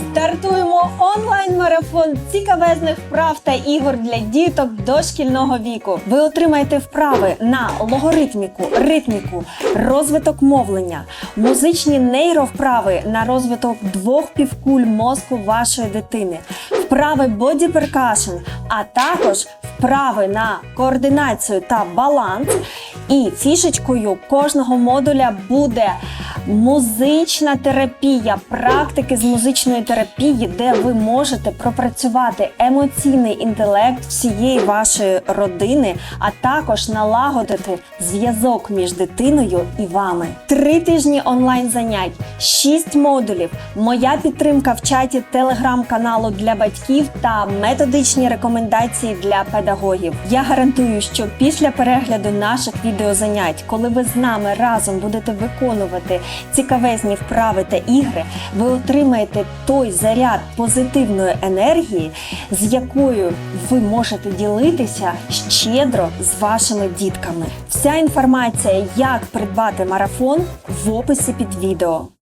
Стартуємо онлайн-марафон цікавезних вправ та ігор для діток дошкільного віку. Ви отримаєте вправи на логоритміку, ритміку, розвиток мовлення, музичні нейровправи на розвиток двох півкуль мозку вашої дитини, вправи боді перкашн, а також вправи на координацію та баланс. І фішечкою кожного модуля буде музична терапія, практики з музичної терапії, де ви можете пропрацювати емоційний інтелект всієї вашої родини, а також налагодити зв'язок між дитиною і вами. Три тижні онлайн занять, шість модулів, моя підтримка в чаті телеграм-каналу для батьків та методичні рекомендації для педагогів. Я гарантую, що після перегляду наших відеозанять, коли ви з нами разом будете виконувати цікавезні вправи та ігри, ви отримаєте той заряд позитивної енергії, з якою ви можете ділитися щедро з вашими дітками. Вся інформація, як придбати марафон, в описі під відео.